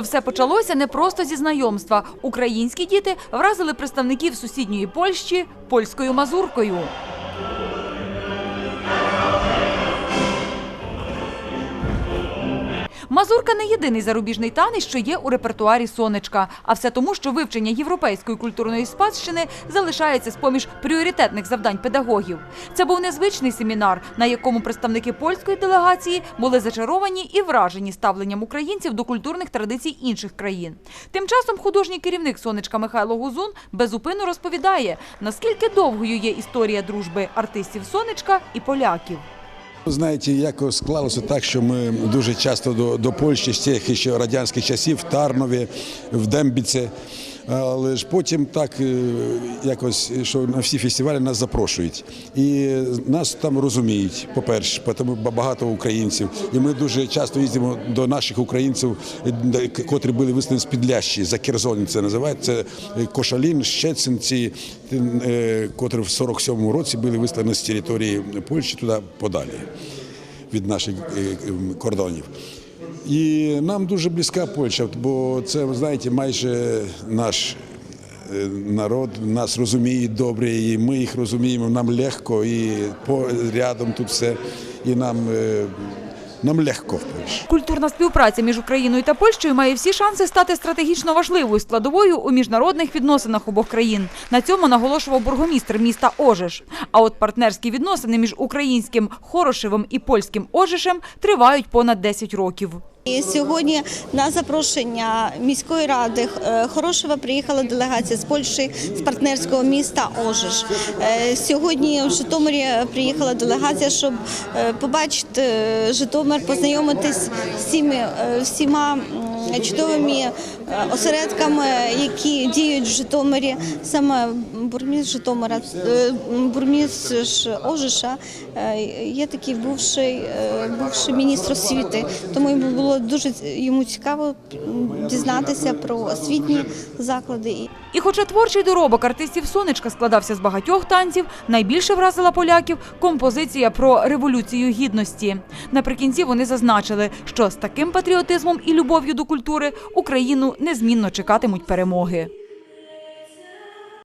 Все почалося не просто зі знайомства. Українські діти вразили представників сусідньої Польщі польською мазуркою. Мазурка не єдиний зарубіжний танець, що є у репертуарі сонечка. А все тому, що вивчення європейської культурної спадщини залишається з поміж пріоритетних завдань педагогів. Це був незвичний семінар, на якому представники польської делегації були зачаровані і вражені ставленням українців до культурних традицій інших країн. Тим часом художній керівник сонечка Михайло Гузун безупинно розповідає, наскільки довгою є історія дружби артистів сонечка і поляків. Знаєте, якось склалося так, що ми дуже часто до, до Польщі з тих ще радянських часів в Тарнові, в Дембіце. Але ж потім так е, якось, що на всі фестивалі нас запрошують. І нас там розуміють, по-перше, тому багато українців. І ми дуже часто їздимо до наших українців, котрі були виставлені з Підлящі, за Керзоні це називають. Це Кошалін, Щецин, ці, е, котрі в 47-му році були виставлені з території Польщі туди подалі від наших е, е, кордонів. І нам дуже близька Польща, бо це, знаєте, майже наш е, народ нас розуміє добре, і ми їх розуміємо, нам легко, і рядом тут все, і нам, е, нам легко в Польщі. Культурна співпраця між Україною та Польщею має всі шанси стати стратегічно важливою складовою у міжнародних відносинах обох країн. На цьому наголошував бургомістр міста Ожиш. А от партнерські відносини між українським Хорошевим і польським Ожишем тривають понад 10 років. І сьогодні на запрошення міської ради е, Хорошева приїхала делегація з Польщі з партнерського міста Ожиш. Е, Сьогодні в Житомирі приїхала делегація, щоб е, побачити Житомир, познайомитись з всіма чудовими осередками, які діють в Житомирі. Саме бурміст Житомира, е, бурміст Ожиша е, є такий бувший, е, бувший міністр освіти. Тому йому було дуже йому цікаво дізнатися про освітні заклади. І хоча творчий доробок артистів сонечка складався з багатьох танців, найбільше вразила поляків композиція про революцію гідності. Наприкінці вони зазначили, що з таким патріотизмом і любов'ю до культури Україну незмінно чекатимуть перемоги.